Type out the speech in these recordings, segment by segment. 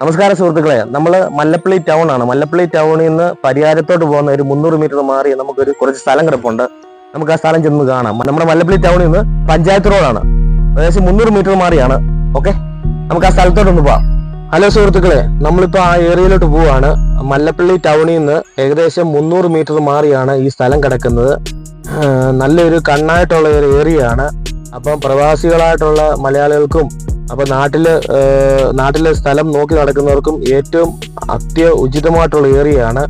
നമസ്കാരം സുഹൃത്തുക്കളെ. നമ്മൾ മല്ലപ്പള്ളി ടൗൺ ആണ്. മല്ലപ്പള്ളി ടൗണിൽ നിന്ന് പരിയാരത്തോട്ട് പോകുന്ന ഒരു മുന്നൂറ് മീറ്റർ മാറി നമുക്കൊരു കുറച്ച് സ്ഥലം കിടപ്പുണ്ട്. നമുക്ക് ആ സ്ഥലം ചെന്ന് കാണാം. നമ്മുടെ മല്ലപ്പള്ളി ടൗണിൽ നിന്ന് പഞ്ചായത്ത് റോഡാണ് ഏകദേശം മുന്നൂറ് മീറ്റർ മാറിയാണ്. ഓക്കെ നമുക്ക് ആ സ്ഥലത്തോട്ടൊന്ന് പോവാം. ഹലോ സുഹൃത്തുക്കളെ. നമ്മളിപ്പോ ആ ഏരിയയിലോട്ട് പോവാണ്. മല്ലപ്പള്ളി ടൗണിൽ നിന്ന് ഏകദേശം മുന്നൂറ് മീറ്റർ മാറിയാണ് ഈ സ്ഥലം കിടക്കുന്നത്. നല്ലൊരു കണ്ണായിട്ടുള്ള ഒരു ഏരിയയാണ് അപ്പം പ്രവാസികളായിട്ടുള്ള മലയാളികൾക്കും അപ്പൊ നാട്ടിൽ നാട്ടിലെ സ്ഥലം നോക്കി നടക്കുന്നവർക്കും ഏറ്റവും അത്യ ഉചിതമായിട്ടുള്ള ഏറിയാണ്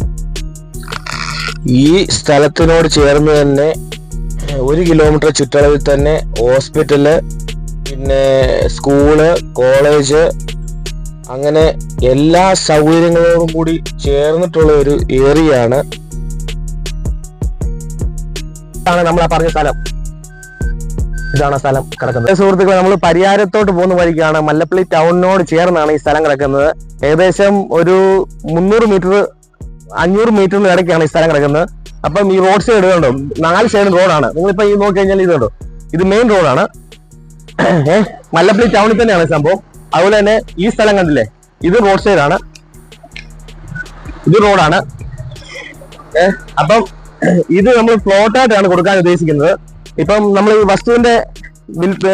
ഈ സ്ഥലത്തിനോട് ചേർന്ന് തന്നെ ഒരു കിലോമീറ്റർ ചുറ്റളവിൽ തന്നെ ഹോസ്പിറ്റൽ പിന്നെ സ്കൂൾ കോളേജ് അങ്ങനെ എല്ലാ സൗകര്യങ്ങളോടും കൂടി ചേർന്നിട്ടുള്ള ഒരു ഏറിയാണ് ആണ്. നമ്മൾ ആ പറഞ്ഞ സ്ഥലം. ഇതാണ് സ്ഥലം കിടക്കുന്നത്. സുഹൃത്തുക്കളെ നമ്മൾ പരിയാരത്തോട്ട് പോകുന്ന വഴിക്കാണ് മല്ലപ്പള്ളി ടൗണിനോട് ചേർന്നാണ് ഈ സ്ഥലം കിടക്കുന്നത്. ഏകദേശം ഒരു മുന്നൂറ് മീറ്റർ അഞ്ഞൂറ് മീറ്ററിന് ഇടയ്ക്കാണ് ഈ സ്ഥലം കിടക്കുന്നത്. അപ്പം ഈ റോഡ് സൈഡ് കണ്ടോ? നാല് സൈഡ് റോഡാണ് നിങ്ങളിപ്പോ ഈ നോക്കി കഴിഞ്ഞാൽ ഇത് കണ്ടോ? ഇത് മെയിൻ റോഡാണ് ഏഹ് മല്ലപ്പള്ളി ടൗണിൽ തന്നെയാണ് സംഭവം. അതുപോലെ തന്നെ ഈ സ്ഥലം കണ്ടില്ലേ? ഇത് റോഡ് സൈഡാണ് ഇത് റോഡാണ് ഏഹ് അപ്പം ഇത് നമ്മൾ പ്ലോട്ടായിട്ടാണ് കൊടുക്കാൻ ഉദ്ദേശിക്കുന്നത്. ഇപ്പം നമ്മൾ ഈ വസ്തുവിന്റെ വിൽപ്പ-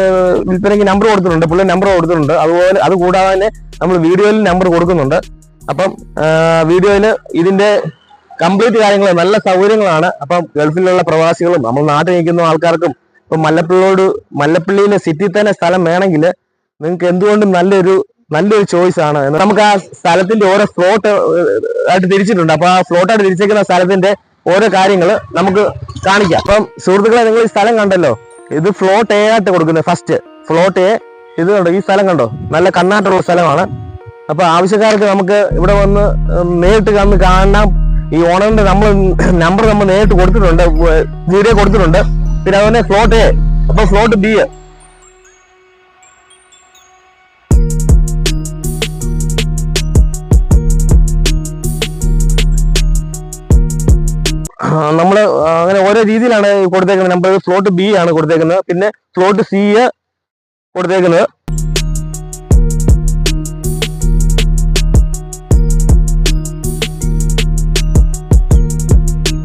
വിൽപ്പനയ്ക്ക് നമ്പർ കൊടുത്തിട്ടുണ്ട് പുള്ളി നമ്പർ കൊടുത്തിട്ടുണ്ട്. അതുപോലെ അത് കൂടാതെ തന്നെ നമ്മൾ വീഡിയോയിൽ നമ്പർ കൊടുക്കുന്നുണ്ട്. അപ്പം വീഡിയോയിൽ ഇതിന്റെ കംപ്ലീറ്റ് കാര്യങ്ങൾ നല്ല സൗകര്യങ്ങളാണ്. അപ്പം ഗൾഫിലുള്ള പ്രവാസികളും നമ്മൾ നാട്ടിൽ നിൽക്കുന്ന ആൾക്കാർക്കും ഇപ്പം മല്ലപ്പള്ളിയോട് മല്ലപ്പള്ളിയിലെ സിറ്റി തന്നെ സ്ഥലം വേണമെങ്കിൽ നിങ്ങൾക്ക് എന്തുകൊണ്ടും നല്ലൊരു നല്ലൊരു ചോയ്സ് ആണ്. നമുക്ക് ആ സ്ഥലത്തിന്റെ ഓരോ ഫ്ലോട്ട് ആയിട്ട് തിരിച്ചിട്ടുണ്ട്. അപ്പൊ ആ ഫ്ലോട്ടായിട്ട് തിരിച്ചേക്കുന്ന സ്ഥലത്തിന്റെ ഓരോ കാര്യങ്ങൾ നമുക്ക് കാണിക്കാം. അപ്പം സുഹൃത്തുക്കളെ നിങ്ങൾ ഈ സ്ഥലം കണ്ടല്ലോ? ഇത് ഫ്ലോട്ട് എ ആയിട്ട് കൊടുക്കുന്നത് ഫസ്റ്റ് ഫ്ലോട്ട് എ ഇത് കണ്ടോ? ഈ സ്ഥലം കണ്ടോ? നല്ല കണ്ണാട്ടുള്ള സ്ഥലമാണ്. അപ്പൊ ആവശ്യക്കാർക്ക് നമുക്ക് ഇവിടെ വന്ന് നേരിട്ട് വന്ന് കാണാം. ഈ ഓണറിന്റെ നമ്മൾ നമ്പർ നമ്മൾ നേരിട്ട് കൊടുത്തിട്ടുണ്ട്. വീഡിയോ കൊടുത്തിട്ടുണ്ട്. പിന്നെ അതുപോലെ ഫ്ലോട്ട് എ അപ്പൊ ഫ്ലോട്ട് ബി നമ്മൾ അങ്ങനെ ഓരോ രീതിയിലാണ് കൊടുത്തേക്കുന്നത്. നമ്പർ ഫ്ലോട്ട് ബി ആണ് കൊടുത്തേക്കുന്നത്. പിന്നെ ഫ്ലോട്ട് സി കൊടുത്തേക്കുന്നത്.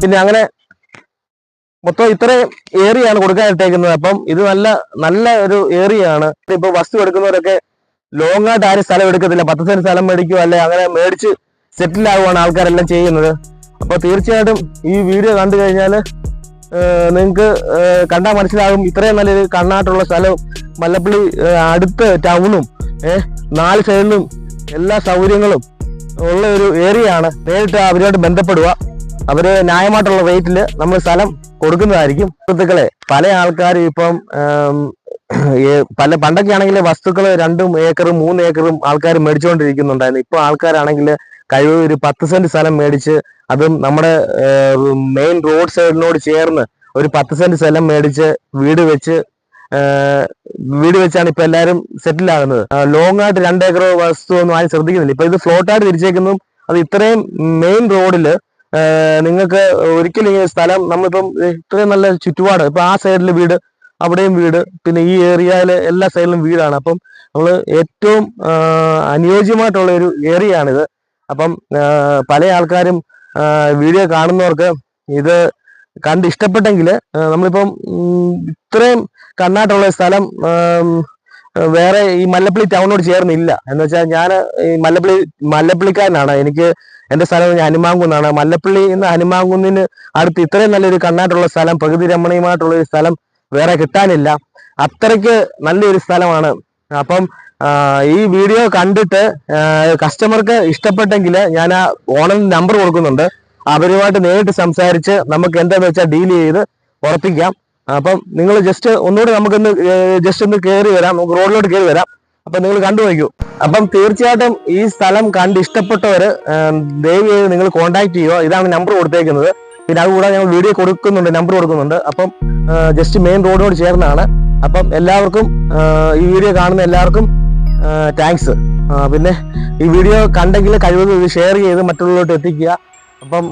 പിന്നെ അങ്ങനെ മൊത്തം ഇത്രയും ഏരിയ ആണ് കൊടുക്കാൻ ഇട്ടേക്കുന്നത് അപ്പം ഇത് നല്ല നല്ല ഒരു ഏരിയ ആണ്. ഇപ്പൊ വസ്തു എടുക്കുന്നവരൊക്കെ ലോങ് ആയിട്ട് ആരും സ്ഥലം എടുക്കത്തില്ല. പത്ത് സെന്റ് സ്ഥലം മേടിക്കുക അല്ലെ അങ്ങനെ മേടിച്ച് സെറ്റിൽ ആവുകയാണ് ആൾക്കാരെല്ലാം ചെയ്യുന്നത്. അപ്പൊ തീർച്ചയായിട്ടും ഈ വീഡിയോ കണ്ടു കഴിഞ്ഞാൽ നിങ്ങൾക്ക് കണ്ടാൽ മനസ്സിലാകും ഇത്രയും നല്ലൊരു കണ്ണാട്ടുള്ള സ്ഥലവും മല്ലപ്പള്ളി അടുത്ത ടൗണും നാല് സൈഡിലും എല്ലാ സൗകര്യങ്ങളും ഉള്ള ഒരു ഏരിയ ആണ്. നേരിട്ട് അവരുമായിട്ട് ബന്ധപ്പെടുക. അവർ ന്യായമായിട്ടുള്ള റേറ്റിൽ നമ്മൾ സ്ഥലം കൊടുക്കുന്നതായിരിക്കും. സുഹൃത്തുക്കളെ പല ആൾക്കാരും ഇപ്പം പല പണ്ടൊക്കെ ആണെങ്കിൽ വസ്തുക്കൾ രണ്ടും ഏക്കറും മൂന്ന് ഏക്കറും ആൾക്കാർ മേടിച്ചുകൊണ്ടിരിക്കുന്നുണ്ടായിരുന്നു. ഇപ്പൊ ആൾക്കാരാണെങ്കിൽ കഴിവ് ഒരു പത്ത് സെന്റ് സ്ഥലം മേടിച്ച് അതും നമ്മുടെ മെയിൻ റോഡ് സൈഡിനോട് ചേർന്ന് ഒരു പത്ത് സെന്റ് സ്ഥലം മേടിച്ച് വീട് വെച്ച് വീട് വെച്ചാണ് ഇപ്പൊ എല്ലാവരും സെറ്റിൽ ആകുന്നത്. ലോങ് ആയിട്ട് രണ്ട് ഏക്കർ വസ്തു ഒന്നും ആരും ശ്രദ്ധിക്കുന്നില്ല. ഇപ്പൊ ഇത് ഫ്ലോട്ടായിട്ട് തിരിച്ചേക്കുന്നതും അത് ഇത്രയും മെയിൻ റോഡിൽ നിങ്ങൾക്ക് ഒരിക്കലും ഈ സ്ഥലം നമ്മളിപ്പം ഇത്രയും നല്ല ചുറ്റുപാട് ഇപ്പൊ ആ സൈഡിൽ വീട് അവിടെയും വീട് പിന്നെ ഈ ഏരിയയിലെ എല്ലാ സൈഡിലും വീടാണ്. അപ്പം നമ്മൾ ഏറ്റവും അനുയോജ്യമായിട്ടുള്ള ഒരു ഏരിയ ആണിത്. അപ്പം പല ആൾക്കാരും വീഡിയോ കാണുന്നവർക്ക് ഇത് കണ്ട് ഇഷ്ടപ്പെട്ടെങ്കിൽ നമ്മളിപ്പം ഇത്രയും കണ്ണാട്ടുള്ള സ്ഥലം വേറെ ഈ മല്ലപ്പള്ളി ടൗണിനോട് ചേർന്നില്ല. എന്ന് വെച്ചാൽ ഞാൻ ഈ മല്ലപ്പള്ളി മല്ലപ്പള്ളിക്കാരനാണ്. എനിക്ക് എന്റെ സ്ഥലം ഞാൻ ഹനുമാങ്കുന്നാണ് മല്ലപ്പള്ളി എന്ന ഹനുമാങ്കുന്നിന് അടുത്ത് ഇത്രയും നല്ലൊരു കണ്ണാട്ടുള്ള സ്ഥലം പ്രകൃതി രമണീയമായിട്ടുള്ള ഒരു സ്ഥലം വേറെ കിട്ടാനില്ല. അത്രയ്ക്ക് നല്ലൊരു സ്ഥലമാണ്. അപ്പം ഈ വീഡിയോ കണ്ടിട്ട് കസ്റ്റമർക്ക് ഇഷ്ടപ്പെട്ടെങ്കിൽ ഞാൻ ആ ഓണർ നമ്പർ കൊടുക്കുന്നുണ്ട്. അവരുമായിട്ട് നേരിട്ട് സംസാരിച്ച് നമുക്ക് എന്താന്ന് വെച്ചാൽ ഡീൽ ചെയ്ത് ഉറപ്പിക്കാം. അപ്പം നിങ്ങൾ ജസ്റ്റ് ഒന്നുകൂടി നമുക്കൊന്ന് ജസ്റ്റ് ഒന്ന് കയറി വരാം. നമുക്ക് റോഡിലോട്ട് കയറി വരാം. അപ്പൊ നിങ്ങൾ കണ്ടു വയ്ക്കൂ അപ്പം തീർച്ചയായിട്ടും ഈ സ്ഥലം കണ്ട് ഇഷ്ടപ്പെട്ടവര് ഏം, ദയവ് ചെയ്ത് നിങ്ങൾ കോൺടാക്ട് ചെയ്യുക. ഇതാണ് നമ്പർ കൊടുത്തേക്കുന്നത്. പിന്നെ അതുകൂടാതെ ഞങ്ങൾ വീഡിയോ കൊടുക്കുന്നുണ്ട് നമ്പർ കൊടുക്കുന്നുണ്ട്. അപ്പം ജസ്റ്റ് മെയിൻ റോഡിനോട് ചേർന്നാണ്. അപ്പം എല്ലാവർക്കും ഈ വീഡിയോ കാണുന്ന എല്ലാവർക്കും താങ്ക്സ് പിന്നെ ഈ വീഡിയോ കണ്ടെങ്കിൽ കഴിവതും ഇത് ഷെയർ ചെയ്ത് മറ്റുള്ളവരോട്ട് എത്തിക്കുക. അപ്പം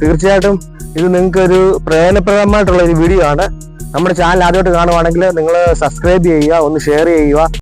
തീർച്ചയായിട്ടും ഇത് നിങ്ങൾക്ക് ഒരു പ്രയോജനപ്രദമായിട്ടുള്ള ഒരു വീഡിയോ ആണ്. നമ്മുടെ ചാനൽ ആദ്യമായിട്ട് കാണുവാണെങ്കിൽ നിങ്ങൾ സബ്സ്ക്രൈബ് ചെയ്യുക ഒന്ന് ഷെയർ ചെയ്യുക.